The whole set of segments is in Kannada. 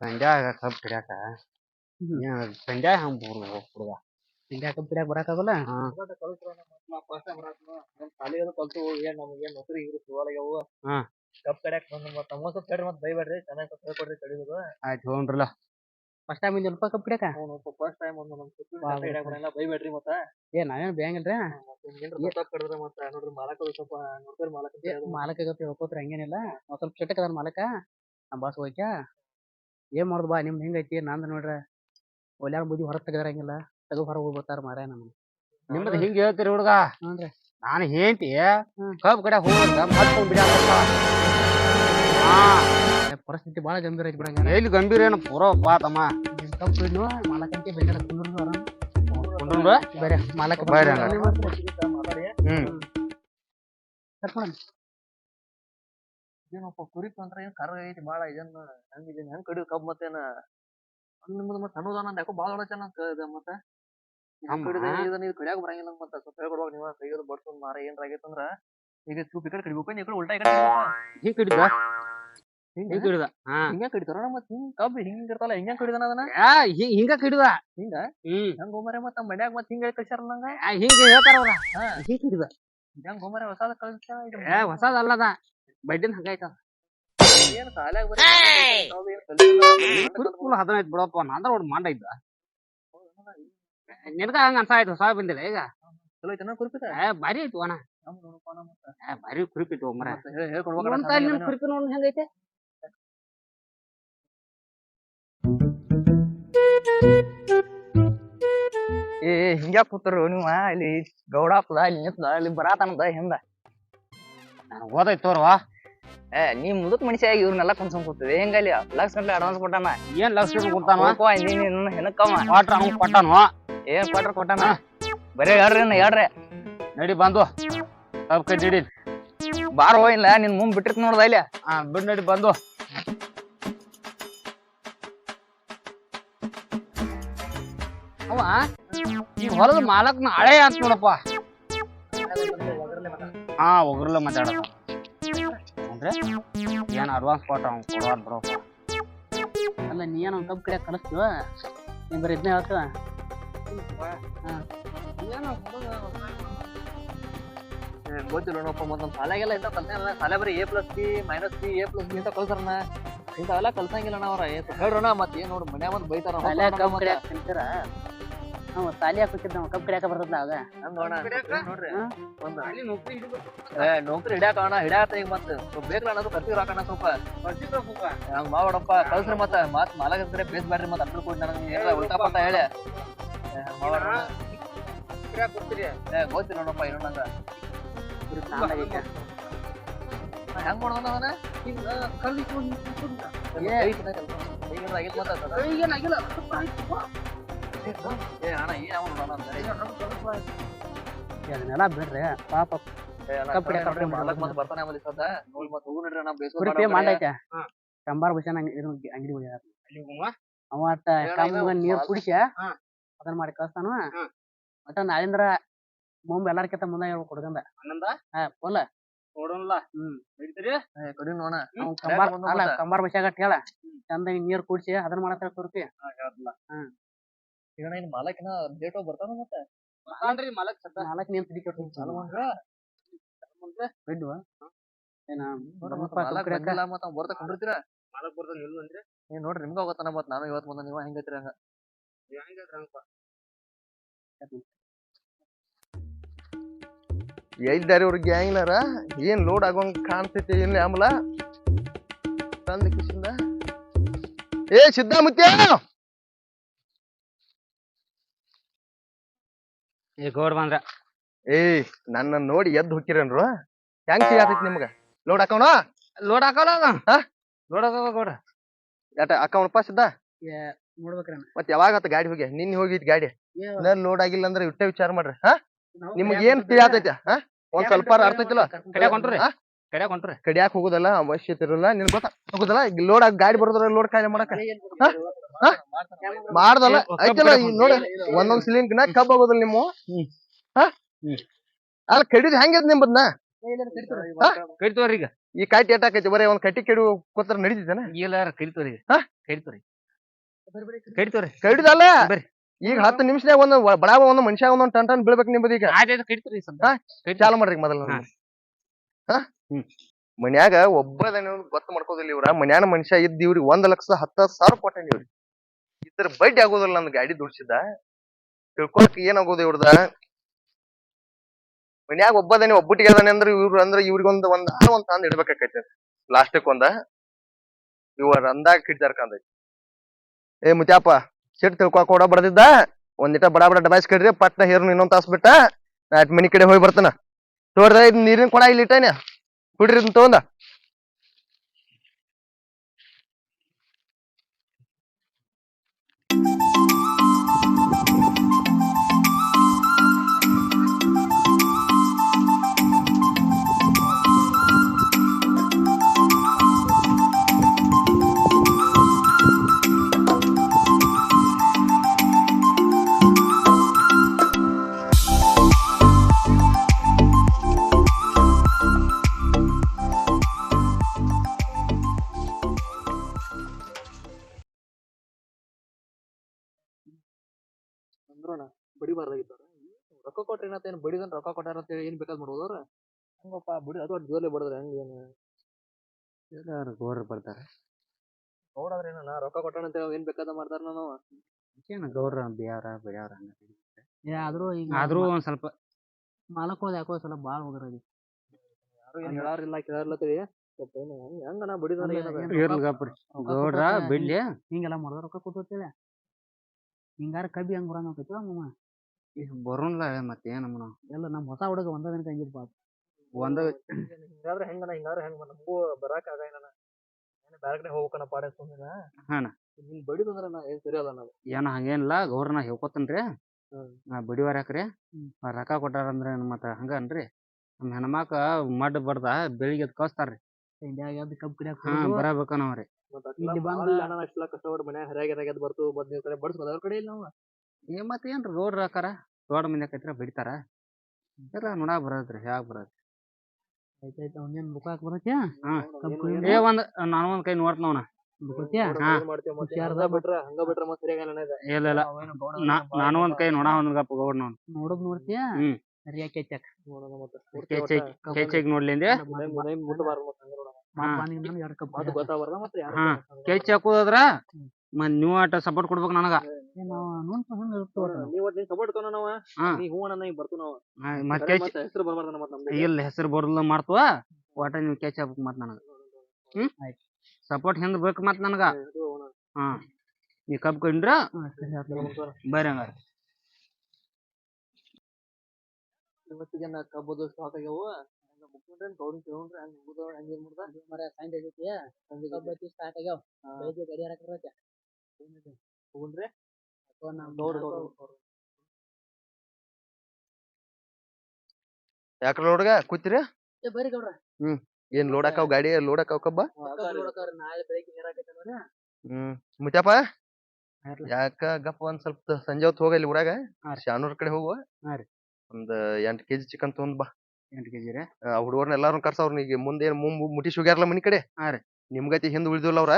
ಸಂಡ್ಯಾಗ ಕಬ್ಬ್ ಹಿಡ್ಯಾಕ ಸಂಡ್ಯಾಗ ಹಂಗ ಬೋರ್ ಹುಡುಗ ಹಿಂಗ ಕಬ್ಬ್ ಹಿಡ್ಯಾಕ ಬರಾಕಾಗಲ್ಲ. ಕಪ್ ಕಡ್ಯಾಕ್ ಮತ್ತ ತಮ್ಮ ಸ್ವಲ್ಪ ತಡ್ರಿ ಮತ್ತೆ ಬೈಬೇಡ್ರಿ ಚೆನ್ನಾಗಿ ಸ್ವಲ್ಪ ಕೊಡ್ರಿ ಕಡಿಯೋದು ಆಯ್ತು ಹೋಗ್ರಲ್ಲ ಫಸ್ಟ್ ಟೈಮ್ ಇಂದ ರೂಪಾಯಿ ಕಬ್ಬ್ ಫಸ್ಟ್ ಟೈಮ್ ಒಂದು ನಮ್ ಸುತ್ತ ಬಾ, ಕಡ್ಯಾಕ್ ಬರಲ್ಲ ಬೈಬೇಡ್ರಿ ಮತ್ತ ಏ ನಾವೇನ್ ನೋಡ್ರಿ ಮಾಲಕ ನೋಡ್ರಿ ಹೇಳ್ಕೋತ್ರ ಹಂಗೇನಿಲ್ಲ ನಾವ್ ಸ್ವಲ್ಪ ಚಟಕ್ ಅದಾನ ಮಾಲಕ ನಮ್ ಬಾಸ್ ಹೋಗ್ಯಾಕ ಏನ್ ಮಾಡುದು ಬಾ ನಿಮ್ದು ಹೆಂಗೈತಿ ನಂದು ನೋಡ್ರ ಒಲ್ಯಾರ ಬುದ್ಧಿ ಹೊರಗ್ ತೆಗದ್ರಂಗಿಲ್ಲ. ತೆಗದ್ ಹೊರಗ್ ಹೋಗ್ಬಿಡ್ತಾರ ಮಾರ್ಯ ನಮ್ ನಿಮ್ದು ಹಿಂಗ ಹೇಳ್ತೀರಿ ಹುಡುಗ? ಹ್ಞೂನ್ರಿ. ನಾನು ಹೇಳ್ತಿ ಹ್ಮ್. ಕಬ್ಬ್ ಗಿಡ ಹೋಗಂಗ ಮತ್ತೆ ಬಿಡ್ಯಾಕ ಹಾ. ಪರಿಸ್ಥಿತಿ ಬಾಳ ಗಂಭೀರ ಐತಿ ಬಿಡಂಗ ಎಲ್ಲಿ ಗಂಭೀರ ಏನು ಪೂರಪ್ಪ ತಮ್ಮ ಕಬ್ಬು ಬಿಡ್ನು ಮಾಲಕಂತೆ ಬೆಂಗಾರ ಕುಂದ್ರು ಆರಾಮ್ ಕುಂಡ್ರ ಬೇರೆ ಮಾಲಕ ಬೇರೆ ಹಂಗಾರೆ. ಮಾತಾಡಿ ಹ್ಮ್. ಕರ್ಕೊಂಡ್ ಏನಪ್ಪ ಕುರಿ ಅಂದ್ರೆ ಏನ್ ಕರ ಐತಿ ಬಾಳ ಇದನ್ನ ಹೆಂಗ್ ಇದನ್ನ ಹೆಂಗ್ ಕಡಿಯೋದು ಕಬ್ಬ್ ಮತ್ತೇನ ಅಲ್ಲಿ ನಿಮ್ಮದು ಮತ್ತೆ ಅನುದಾನ ಅಂದ್ ಯಾಕೋ ಬಾಳ ದೊಡ್ಡ ಚೆನ್ನಾಗ್ ಮತ್ತೆ. ಇದನ್ನ ಇದು ಕಡಿಯಾಕ ಬರಂಗಿಲ್ಲ ಮತ್ತ ಮತ್ತೆ ಸ್ವಲ್ಪ ಹೇಳ್ಕೊಡುವಾಗ ನೀವ ಕೈಯದು ಬಡ್ಸೊಂದ್ ಮಾರ ಏನ್ರ ಆಗೈತಂದ್ರ ಈಗ ಚೂಪ್ ಈ ಕಡೆ ಕಡಿಬೇಕು ಈ ಕಡೆ ಉಲ್ಟಾ ಈ ಕಡೆ ಹಿಂಗ್ ಕಡಿದ ಹಿಂಗ ಕಡಿದ ಹಿಂಗ ಕಡಿತಾರ ಮತ್ ಹಿಂಗ್ ಕಬ್ಬ್ ಹಿಂಗ್ ಇರ್ತಲ್ಲ ಹಿಂಗ ಕಡಿದನ ಅದನ್ನ? ಹಿಂಗ ಕಡಿದ ಹಿಂಗ? ಹಂಗ ಹೋಮರೆ ಮತ್ತ ಮನ್ಯಾಗ ಮತ್ತ ಹಿಂಗ ಕಳ್ಸ್ಯಾರ ನಂಗ? ಹಿಂಗ ಹೇಳ್ತಾರ. ಹಿಂಗ್ ಕಡಿದ ಹೆಂಗ್ ಹೋಮರೆ ಹೊಸಾದ ಕಳ್ಸ್ಯಾರ ಇದು ಅಲ್ಲದ. ಬಡ್ಡಿನ ಹಂಗಾಯ್ತ. ಏನ್ ಸಾಲ್ಯಾಗ ಬರೀ. ಕುರುಕುಲ ಹದಿನೈದು ಬಿಡಪ್ಪ ನಂದ್ರ ಒಂದು ಮಾಡ ಇದ್ದ. ನಿನಗ ಹಂಗ ಅನ್ಸಾಯ್ತು ಹೊಸ ಬಂದಿಲ್ಲ ಈಗ. ಚಲೋ ಐತನ ಕುರ್ಪಿತ ಏ ಭಾರಿ ಐತಿ ಅಣ್ಣ ಏ ಭಾರಿ ಕುರಿಪಿತ್ತು ಮರ. ನಿನ್. ಕುರಿಪಿ ನೋಡ್ ಹೆಂಗೈತೆ ಏ ಹಿಂಗ್ಯಾಕ್ ಕೂತರು ನೀವ? ಇಲ್ಲಿ ಗೌಡಾಪದ ಇಲ್ಲಿ ನಿಂತದ ಇಲ್ಲಿ ಬರಾತನದ ಹಿಂದ. ನನಗೆ ಓದೈತ್ ತೋರ್ವ. ಏ ನೀ ಮುದುಕ್ ಮನುಷ್ಯ ಇವ್ರನ್ನೆಲ್ಲ ಕುಣ್ಸ್ಕೊಂಡ್ ಕೂತದೆ ಹೆಂಗ ಇಲ್ಲಿ ಲಕ್ಷ ಗಂಟೆ ಅಡ್ವಾನ್ಸ್ ಕೊಟ್ಟಾನ? ಏನ್ ಲಕ್ಷ ಕೊಡ್ತಾನ ಹೋಗ್ವಾ, ನೀನ್ ಹೆಣಕ್ಕಮ್ಮ ಕ್ವಾಟ್ರ್ ಅವ್ನು ಕೊಟ್ಟಾನು? ಏನ್ ಕೊಟ್ರ ಕೊಟ್ಟಾನ? ಬರೇ ಹೇಳ್ರಿ ಇನ್ನ ಹೇಳ್ರಿ. ನಡಿ ಬಂದು. ಕಡ್ಡಿ ಹಿಡಿ. ಬಾರೋ ಇಲ್ಲ ನಿನ್ ಮುಂದ್ ಬಿಟ್ಟಿರ್ತ ನೋಡ್ದ ಇಲ್ಲಿ. ಹಾ ಬಿಡ್ ನಡಿ ಬಂದು. ಅವ ಈ ಹೊಲದ ಮಾಲಕ್ನ ಹಳೆ ಅಂತ ನೋಡಪ್ಪ? ಹಾ ಒಗ್ರಲ್ಲ ಮಾತಾಡದ ಅಂದ್ರೆ ಏನ್ ಅಡ್ವಾನ್ಸ್ ಕೊಟ್ಟ ಅವ್ನು ಕೊಡೋದ್ ಬ್ರೋ ಅಲ್ಲ ನೀ ಏನು ಕಬ್ ಕಡೆ ಕಲಿಸ್ತೀವ ನೀನು ಬರೀ ಇದನ್ನೇ ಹೇಳ್ತೀವ ಗೊತ್ತಿಲ್ಲ ನೋಡಪ್ಪ ಮತ್ತೊಂದು ಶಾಲೆಗೆಲ್ಲ ಇಂತ ಕಲ್ಸಂಗಿಲ್ಲ ಶಾಲೆ ಬರೀ A plus B minus B A plus B ಅಂತ ಕಲ್ತಾರನ ಇಂಥವೆಲ್ಲ ಕಲ್ಸಂಗಿಲ್ಲ ಅವ್ರ. ಹೇಳ್ರಣ ಮತ್ತೆ ಏನ್ ನೋಡು ಮನ್ಯಾಗ ಬಂದು ಬೈತಾರ. ನಾವು ಸಾಲಿ ಹಾಕಿದ್ ನಾವು ಕಬ್ಬ್ ಗಿಡಕ ಬರ್ತದ ಅದ. ಹಂಗೋಣ ನೋಡ್ರಿ. ಒಂದ್ ಅಲ್ಲಿ ನೌಕರಿ ಹಿಡಿಬೇಕು. ಏ ನೌಕರಿ ಹಿಡ್ಯಾಕ ಅಣ್ಣ ಹಿಡ್ಯಾಕ ಈಗ ಮತ್ ಸ್ವಲ್ಪ ಬೇಕಲ್ಲ ಅನ್ನೋದು ಕರ್ತೀವಿ ರಾಕಣ್ಣ ಸ್ವಲ್ಪ. ಹೋಗ. ಮಾಡ್ಬೇಡಪ್ಪ ಕಳ್ಸ್ರಿ ಮತ್ತ. ಮತ್ ಕಡೆ ಬೇಸ್ ಬ್ಯಾಡ್ರಿ ಮತ್ ಅಟ್ರು ಕೊಟ್ಟು ನನಗೆ ಉಲ್ಟಾ ಪಲ್ಟಾ ಹೇಳಿ ಗೊತ್ತಿಲ್ಲ ನೋಡಪ್ಪ ಸಾಲಾಗೈತೆ. ಹೆಂಗ್ ಮಾಡೋಣ ಅವನ? ಹಿಂಗ ಕಲ್ಲು ನಿಂತ್ಕೊಂಡ. ಏ ಅಣ್ಣ ಏನ್ ನೋಡೋಣ ಅಂತ ಅದನ್ನೆಲ್ಲ ಬಿಡ್ರಿ ಪಾಪ. ಅಣ್ಣ, ಬರ್ತಾನೆ ಮತ್ತ್ ಬರ್ತಾನೆ ಆಮೇಲೆ ಈ ಸದ್ದ. ನೋಡಿ ಮತ್ತ್ ಹೋಗು ನಡ್ರಿ ಅಣ್ಣ, ಬೇಸ್ರ ಕುರಿ ಮಾಡ್ಬೇಡ್ರಿ. ಮಾಡೈತೆ ಹಾ. ಕಂಬಾರ್ ಅಂಗಡಿ ಹೋಗ್ಯಾರ. ಅವ ಅಟ್ಟ ಕಮ್ಮಗ? ನೀರ್ ಕುಡಿಸ ಹಾ. ಅದನ್ನ ಮಾಡಿ ಕಳ್ಸ್ತಾನ. ಮತ್ತ ನಾಳಿಂದ್ರ ಮುಂಬ ಎಲ್ಲಾರ್ಕಿಂತ ಮುಂದ ಹೇಳ್ಬೇಕು ಹುಡುಗಂದ. ಹಾ ಹ್ಮ್. ಹಿಡಿತೀರಿ ಕಡಿ ನೋಡೋಣ. ಅವ್ನ್ ಕಂಬಾರ್ ಅಲ್ಲ? ಕಂಬಾರ್ ಬಸ್ಸಾಗ ಹೇಳ. ಚಂದ ನೀರ್ ಕುಡಿಸಿ ಅದನ್ನ ಮಾಡತ್ತ ಕುರ್ಪಿ. ಈಗ ಅಣ್ಣ, ಇನ್ ಲೇಟ್ ಡೇಟ್ ಬರ್ತಾನ ಮತ್ತೆ? ಮಾತಾಡ್ರಿ ಮಾಲಕ್ ಸದ್ದ. ನಾಲ್ಕು ನೀರ್ ತಿಡಿ ಚಾಲು ಕೊಟ್ಟು ಮಾಡ್ರ? ಬಿಡ್ವ ಏನ ಮಾಲಕ್ ಬಂದಿಲ್ಲ ಮತ್ತ್ ಬರ್ತಾ ಕುಂಡಿರ್ತೀರ? ಮಾಲಕ್ ಬರ್ತಾನ ಇಲ್ಲ ಅಂದ್ರೆ? ಏ ನೋಡ್ರಿ ನಿಮ್ಗ ಹೋಗತ್ತಾನ ಮತ್ತ ನಾನು ಇವತ್ ಬಂದ ನೀವ ಹೆಂಗೈತ್ರಿ ಹಂಗ. ನೀವ್ ಹೆಂಗ್ ಹೇಳ್ದ್ರಂಗಪ್ಪ. ಎಲ್ಲಿದ್ದಾರೆ ಇವ್ರ ಗ್ಯಾಂಗ್ನಾರ ಏನ್ ಲೋಡ್ ಆಗೋಂಗ್ ಕಾಣ್ತೈತಿ ಏನ್ ಆಮಲ ತಂದ ಕಿಶಿಂದ ಏ ಸಿದ್ದಾಮುತ್ಯ ಏ ಗೌಡ್ ಬಂದ್ರ. ಏ ನನ್ನ ನೋಡಿ ಎದ್ದು ಹೋಗಿರೇನ್ರು ಹೆಂಗ್ ಸಿಗತೈತಿ ನಿಮ್ಗ? ಲೋಡ್ ಹಾಕೋಣ? ಲೋಡ್ ಹಾಕೋಣ ಅದ. ಹಾ? ಲೋಡ್ ಗೌಡ. ಯಾಟ ಹಾಕೋಣಪ್ಪ ಸಿದ್ದ ನೋಡ್ಬೇಕ್ರಿ ಮತ್ ಯಾವಾಗ ಆತ ಗಾಡಿ ಹೋಗಿ? ನಿನ್ನೆ ಹೋಗಿದ್ ಗಾಡಿ. ಲೋಡ್ ಆಗಿಲ್ಲ ಅಂದ್ರೆ ಇಟ್ಟೆ ವಿಚಾರ ಮಾಡ್ರಿ. ಹಾ? ನಿಮ್ಗೆ ಏನ್ ತಿಳಿಯತೈತಿ? ಹಾ? ಒಂದ್ ಸ್ವಲ್ಪ ಅರ್ಥ ಐತಿಲ್ಲ ಕಡೆ ಹಾ? ಕಡ್ಯಾಕ್ ಹೊಂಟ್ರಿ ಕಡಿಯಾಕ್ ಹೋಗುದಲ್ಲ? ಅವಶ್ಯಕತೆ ಇರಲ್ಲ ನಿನ್ ಗೊತ್ತ? ಹೋಗುದಲ್ಲ? ಈಗ ಲೋಡ್ ಆಗಿ ಗಾಡಿ ಬರೋದ್ರ ಲೋಡ್ ಕಾಯಿಲೆ ಮಾಡಕ. ಹಾ? ಮಾಡ್ದಲ್ಲ. ಐತಲ್ಲ ನೋಡ ಈಗ ಒಂದೊಂದ್ ಸಿಲಿಂಕ್ನ ಕಬ್ ಆಗೋದಲ್ಲ ನಿಮ್ಮ. ಅಲ್ಲ ಕಡಿದ್ ಹೆಂಗಿದ್ ನಿಮ್ಮದ್ನ ಈಗ. ಈ ಕಾಯಿ ಏಟಾಕೈತಿ ಬರೀ ಒಂದ್ ಕಟ್ಟಿ ಕೆಡು ಕೊತ್ತರ ನಡೀತಿದ್ದಾನ ಇಲ್ಲ ಕಡಿತವ್ರಿ ಹಾ? ಕರಿತವ್ರಿ ಕಡಿತವ್ರಿ ಕಡಿದಲ್ಲ? ಬರ್ರಿ. ಈಗ ಹತ್ತು ನಿಮಿಷದಾಗ ಒಂದು ಬಡಾವ ಒಂದ್ ಮನುಷ್ಯ ಒಂದೊಂದು ಟನ್ ಟನ್ ಬೀಳ್ಬೇಕು ನಿಮ್ಮದು ಈಗ. ಆಯ್ತು ಕಡಿತ್ರಿ ಸ್ವಲ್ಪ. ಹಾ? ಕಡಿತ ಚಾಲು ಮಾಡ್ರಿ ಮೊದಲ ಹಾ. ಮನ್ಯಾಗ ಒಬ್ಬದ ಗೊತ್ತ ಮಾಡ್ಕೋದಿಲ್ಲ ಇವ್ರ. ಮನ್ಯಾನ ಮನುಷ್ಯ ಇದ್ದ ಇವ್ರಿಗೆ ಒಂದ್ ಲಕ್ಷ ಹತ್ತ ಸಾವಿರ ಕೊಟ್ಟೇನಿ ಇವ್ರಿ. ಇದ್ರ ಬಡ್ಡಿ ಆಗೋದಿಲ್ಲ ನನ್ ಗಾಡಿ ದುಡ್ಸಿದ. ತಿಳ್ಕೊಳಕ್ ಏನಾಗೋದು ಇವ್ರದ? ಮನ್ಯಾಗ ಒಬ್ಬದನೆ ಒಬ್ಬಟ್ಟಿಗೆ ಅದಾನೆ ಅಂದ್ರೆ ಇವ್ರು ಅಂದ್ರೆ ಇವ್ರಿಗೆ ಒಂದ್ ಆರು ಒಂದ್ ತಂದ್ ಇಡ್ಬೇಕಾಕೈತಿ. ಲಾಸ್ಟಿಕ್ ಒಂದ. ಇವ ರಂದಾಗ ಕಿಡ್ದಾರ್ಕಂದ ಏ ಮುತ್ಯಾಪ ಸಿಟ್ ತಿಳ್ಕೊಳಕ್ ಕೂಡ ಬರ್ದಿದ್ದ ಒಂದಿಟ ಬಡ ಬಡ ಡಬಾಯ್ಸ್ ಕಡ್ರಿ, ಪಟ್ನ ಹೇರ್ನು ಇನ್ನೊಂದ್ ತಾಸ್ ಬಿಟ್ಟ ನಾ ಮನಿ ಕಡೆ ಹೋಗಿ ಬರ್ತಾನ. ತೋರ್ದ ಇದ್ ನೀರಿನ ಕೊಡ ಇಲ್ಲಿ ಇಟ್ಟಾನೆ ಕುಡ್ರಿ ಇದನ್ನ ತಗೊಂಡ. ರೊಕ್ಕ ಏನು ಏನ್ ಬಡಿದನ್ ರೊಕ್ಕ ಕೊಟ್ಟಾರ ಅಂತ ಹೇಳಿ ಏನ್ ಬೇಕಾದ್ ಮಾಡ್ಬೋದು ಅವ್ರ? ಹಂಗಪ್ಪ ಬಿಡಿ. ಅದು ಅಷ್ಟು ಜೋರ್ಲೆ ಬಡದ್ರ ಹೆಂಗ್ ಏನು? ಗೋರ್ ಬರ್ತಾರ. ನೋಡಾದ್ರೆ ಏನಲ್ಲ ರೊಕ್ಕ ಕೊಟ್ಟಾನ ಅಂತ ಹೇಳಿ ಏನ್ ಬೇಕಾದ ಮಾಡ್ತಾರ ನಾನು ಏನ ಗೌಡ್ರ ಬಿಯಾರ ಬಿಡ್ಯಾರ ಹಂಗ ಏ ಆದ್ರೂ ಈಗ ಆದ್ರೂ ಒಂದ್ ಸ್ವಲ್ಪ ಮಾಲಕ್ ಹೋದ್ ಯಾಕೋ ಸ್ವಲ್ಪ ಬಾಳ ಹೋದ್ರ ಯಾರು ಏನ್ ಹೇಳಾರಿಲ್ಲ ಕೇಳಾರಿಲ್ಲ ತಿಳಿ ಸ್ವಲ್ಪ ಏನು ಹೆಂಗ್ ಹೆಂಗನ ಬಡಿದ್ರ ಏನ್- ಇರ್ಲಿ ಗಪ್ರಿ. ಗೌಡ್ರ ಬಿಡ್ಲಿ. ಹಿಂಗೆಲ್ಲ ಮಾಡಿದ್ರ ರೊಕ್ಕ ಕೊಟ್ಟು ಹಿಂಗಾರ ಕಬ್ಬಿ ಹಂಗ್ ಬರಂಗ ಆಕೈತಿ ಅಮ್ಮ ಬರೋನ್ಲ ಮತ್ತೆ ಏನಮ್ಮ ಎಲ್ಲ ನಮ್ ಹೊಸ ಹುಡುಗ ಒಂದ ದಿನಕ್ಕೆ ಹಂಗಿದ್ ಒಂದ ಹಿಂಗಾದ್ರೆ ಹೆಂಗನ ಹಿಂಗಾದ್ರೆ ಹೆಂಗ ನಮಗೂ ಬರಾಕ ಆಗ ಏನ ಏನು ಬ್ಯಾರೆ ಕಡೆ ಹೋಗ್ಬೇಕನ ಪಾಡ ಸುಮ್ಮನೆ ಹಾನ. ನಿನ್ ಬಡಿದಂದ್ರ ನಾ ಏನ್ ಸರಿಯಲ್ಲ ನಾವು. ಏನ ಹಂಗೇನಿಲ್ಲ ಗೌಡ್ರನ ಹೇಳ್ಕೊತನ್ರಿ. ನಾ ಬಡಿವಾರ ಹಾಕ್ರಿ. ರೊಕ್ಕ ಕೊಟ್ಟಾರ ಅಂದ್ರೆ ಮತ್ತ ಹಂಗ ಅನ್ರಿ? ನಮ್ಮ ಹೆಣ್ಮಕ ಮಡ್ ಬಡ್ದ ಬೆಳಿಗ್ಗೆ ಎದ್ದು ಕಳಿಸ್ತಾರ್ರಿ ಇಂಡಿಯಾಗ ಎದ್ದು ಕಬ್ಬು ಕಡಿಯಾಕ ಹಾ ಬರಬೇಕ ನಾವ್ರಿ ಮತ್ತೆ ಇಲ್ಲಿ ಬಂದ- ಕಷ್ಟಪಟ್ಟು ಮನ್ಯಾಗ ಹರಿಯಾಗಿ ಹರಿಯಾಗ ಬರ್ತು ಬದ್ನಿ ಕಡೆ ಬಡ್ಸ್ಬೋದು ಅವ್ರ ಕಡೆ ಇಲ್ಲ ನಾವು? ಏ ಮತ್ತೆ ಏನ್ರಿ ರೋಡ್ ಹಾಕಾರ ರೋಡ್ ಮುಂದೆ ಕೈತ್ರ ಬಿಡ್ತಾರ? ಎಲ್ಲ ನೋಡಾಕ್ ಬರತ್ರಿ ಹ್ಯಾಕ್ ಬರೋದ್ರಿ ಆಯ್ತಾಯ್ತು ಅವನೇನ್ ಹಾಕಿ ಬರತ್ಯಾ? ಏ ಒಂದ್ ನಾನು ಒಂದ್ ಕೈ ನೋಡ್ತನವನ ಬುಕ್ಕೋತ್ಯಾ? ನೋಡು, ಹಾ. ಏನ್ ಮಾಡ್ತೀವಿ ಮತ್ತೆ. ಹುಷಾರ್ ಹಂಗ ಬಿಟ್ರ ಹಂಗ ಬಿಟ್ರ ಮತ್ತೆ ಸರಿಯಾಗಲ್ಲ ಅನ್ನೋದು. ಇಲ್ಲ ನಾನು ಒಂದ್ ಕೈ ನೋಡ ಒಂದ್ ಗಪ್ಪ ಗೌಡ್ ನೋಡ್ ನೋಡೋದ್ ನೋಡ್ತೀಯಾ? ಹ್ಮ್. ಸರಿಯಾಗಿ ಕೆಚ್ಚಕ್. ಕೆಚ್ಚಿ ಹಾಕೋದ್ರ? ಮತ್ ನೀವು ಅಟ ಸಪೋರ್ಟ್ ಕೊಡ್ಬೇಕು ನನಗ. ಇಲ್ಲ ಹೆಸರು ಬರೋದಿಲ್ಲ ಮಾಡ್ತವ ಒಟ ನೀವು ಕ್ಯಾಚ್ ಹಾಕ್ಬೇಕು ಮತ್ ನನಗ. ಹ್ಮ್? ಸಪೋರ್ಟ್ ಹಿಂದ್ ಬೇಕು ಮತ್ ನನಗ? ಹಾ. ನೀ ಕಬ್ ಕಂಡ್ರ. ಬರ್ರಿ ಹಂಗಾರ. ಇವತ್ತಿಗೆ ನಾ ಕಬ್ಬದು ಸ್ಟಾಕ್ ಆಗ್ಯಾವು. ಹಂಗ ಮುಗ್ಕೊಂಡ್ರೆ ಗೌಡನ್ ಕೇಳ್ಕೊಂಡ್ರೆ ಹಂಗ ಮುಗ್ದು ಹಂಗ ಏನ್ ಮಾಡ್ದ. ಮರ ಸಂಡೆ ಆಗೈತಿ. ಕಬ್ಬು ಐತಿ ಸ್ಟಾರ್ಟ್ ಆಗ್ಯಾವ. ಬೆಳಿಗ್ಗೆ ಗಡಿ ಹಾರಕ್ ಬರತ್ತೆ ಯಾಕ್ರ ಲೋಡ್ಗ ಕೂತಿರಿ. ಏ ಬರ್ರಿ ಗೌಡ್ರ. ಏನ್ ಗಾಡಿ ಗಾಡಿ ಲೋಡಾಕಾವ್ ಕಬ್ಬ? ನಾಳೆ ಬೆಳಿಗ್ಗೆ ಹ್ಮ್. ಮುತ್ಯಪ್ಪ? ಯಾಕ ಗಪ್ಪ ಒಂದ್ ಸ್ವಲ್ಪ ಸಂಜೆ ಹೊತ್ತು ಹೋಗಲ್ಲಿ ಊರಾಗ? ಶಾನೂರ್ ಕಡೆ ಹೋಗುವ. ಒಂದ್ ಎಂಟ್ ಕೆಜಿ ಚಿಕನ್ ತಗೊಂಡ್ ಬಾ. ಎಂಟ್ ಕೆಜಿ ರೀ. ಆ ಹುಡುಗರ್ನ ಎಲ್ಲಾರು ಕರ್ಸವ್ರ ಈಗ ಮುಂದೆ ಏನ್ ಮುಟ್ಟಿ ಹೋಗ್ಯಾರಲ್ಲ ಮನಿ ಕಡೆ. ನಿಮ್ಗತಿ ಹಿಂದ್ ಉಳಿದಿಲ್ಲ ಅವ್ರ?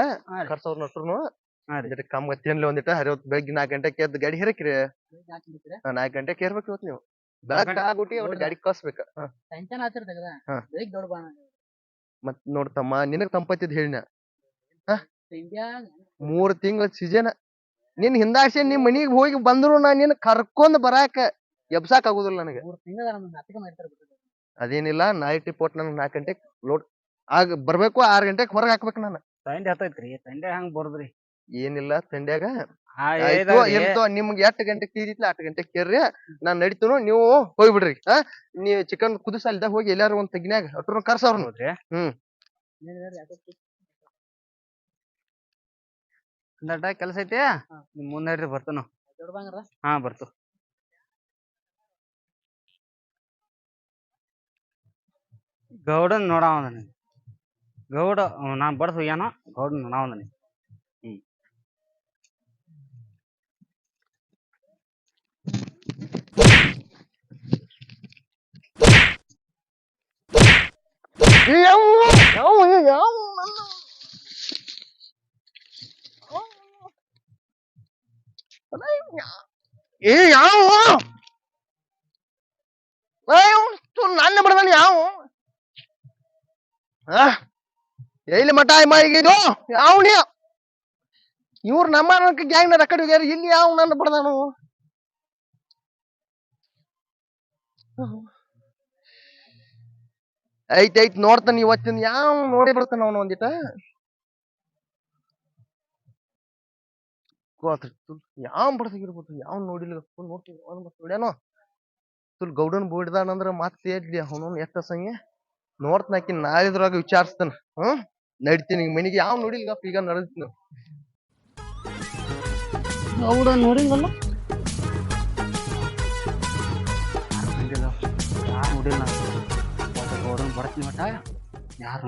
ಕರ್ಸವ್ರ ರೀ. ಹಾ ರೀ. ತಿನ್ಲಿ ಒಂದಿಟ ಹರಿವತ್ ಬೆಳಗ್ಗೆ ನಾಲ್ಕು ಗಂಟೆಗೆ ಎದ್ದು ಗಾಡಿ ಹೇರಕ್ರಿ? ನಾಲ್ಕು ಗಂಟೆಗೆ ಹೇರ್ಬೇಕು ಇವತ್ತು ನೀವು. ಬೆಳಗ್ಗೆ ಆಗ್ಬಿಟ್ಟು ಅವ್ರ ಗಾಡಿ ಕಳ್ಸ್ಬೇಕ. ಹಾ. ಟೆನ್ಷನ್ ಆತಿರ್ ತೆಗ್ದ? ಹಾ. ಬೆಳಿಗ್ಗೆ ದೊಡ್ಡ ಬಾಣ. ಮತ್ ನೋಡ್ತಮ್ಮ ನಿನಗ್ ತಂಪತ್ತಿದ್ ಹೇಳಿನ ಇಂಡಿಯಾ ಮೂರ್ ತಿಂಗಳ ಸೀಜನ್. ನಿನ್ ಹಿಂದಾಶೆ ನಿಮ್ ಮನಿಗ್ ಹೋಗಿ ಬಂದ್ರು ನಾ ನಿನ್ ಕರ್ಕೊಂಡ್ ಬರಾಕ ಎಬ್ಸಾಕ್ ಆಗುದಿಲ್ಲ ನನಗೆ. ಮೂರ್ ತಿಂಗಳ ನಮ್ಮ ನಾಟಕ ಮಾಡ್ತಾರೆ ಬಿಡ್ರಿ. ಅದೇನಿಲ್ಲ ನೈಟ್ ರಿಪೋರ್ಟ್ ನನಗೆ ನಾಲ್ಕು ಗಂಟೆಗೆ ಲೋಡ್ ಆಗ ಬರ್ಬೇಕು ಆರ್ ಗಂಟೆಗೆ ಹೊರಗೆ ಹಾಕ್ಬೇಕು ನಾನು. ಸಂಡೆ ಹತ್ತೈತ್ರಿ ಸಂಡೆ ಹಂಗ್ ಬರೋದ್ರಿ. ಏನಿಲ್ಲ ತಂಡ್ಯಾಗ. ಆಯ್ತು. ಇರ್ತೋ ನಿಮ್ಗೆ ಎಷ್ಟು ಗಂಟೆಗೆ ತೀರಿತ್ಲ ಅಷ್ಟು ಗಂಟೆಗೆ ಕೇರ್ರಿ. ನಾನ್ ನಡಿತನು ನೀವು ಹೋಗ್ಬಿಡ್ರಿ. ಹಾ ನೀವು ಚಿಕನ್ ಕುದಿಸಲ್ದ ಹೋಗಿ ಎಲ್ಲಾರು ಒಂದ್ ತೆಗಿನ್ಯಾಗ ಅಟ್ರು ಕರ್ಸವ್ರನ್ನ ಹೌದ್ರಿ? ಹ್ಮ್. ದಡ್ಡ ಕೆಲಸ ಐತಿ? ನಿಮ್ ಮುಂದೆ ಬರ್ತಾನ ಹಾ ಬರ್ತು ಗೌಡನ್ ನೋಡಾವನ ಗೌಡ ನಾನ್ ಬಡ್ದು ಏನೋ? ಗೌಡನ್ ನೋಡಾವನ ಏ ಯಾವ ನನ್ನ ಬಡದಾನ ಯಾವ? ಎಲ್ಲಿ ಮಠ ಮಾಯಿಗಿದು ಯಾವನಿ ಇವ್ರು ನಮ್ಮ ಗ್ಯಾಂಗ್ನ ಕಡೆ ಹೋಗ್ಯಾರ ಇಲ್ಲಿ ಯಾವ ನನ್ನ ಬಡದಾನು ಐತ್ ಐತ್ ನೋಡ್ತಾನ ಇವತ್ತಿನ ಯಾವ ನೋಡಿ ಬರ್ತಾನ ಅವನು ಒಂದಿಟ. ಯಾವ ಬಡದಾಗಿರ್ಬೋದು ಯಾವ ನೋಡಿಲ್ಲ ನೋಡ್ತೀವಿ ಅವ್ನು ಮತ್ತೆ ನೋಡ್ಯಾನೋ. ತುಲ್ ಗೌಡನ್ ಬೋಡ್ದಾನಂದ್ರ ಮತ್ತೆ ಏಡ್ಲಿ ಅವನು ಎಷ್ಟ ಸಂಗೆ. ನೋಡ್ತಾಕಿ ನಾಳಿದ್ರಾಗ ವಿಚಾರಿಸ್ತಾನ. ಹ್ಮ್? ನಡಿತೀನಿ ಈಗ ಮನಿಗೆ ಯಾವ ನೋಡಿಲ್ಲ ಈಗ ಬಂದಿಲ್ಲ ಯಾರು ನೋಡಿಲ್ಲ? Barat Lima saya. Ya,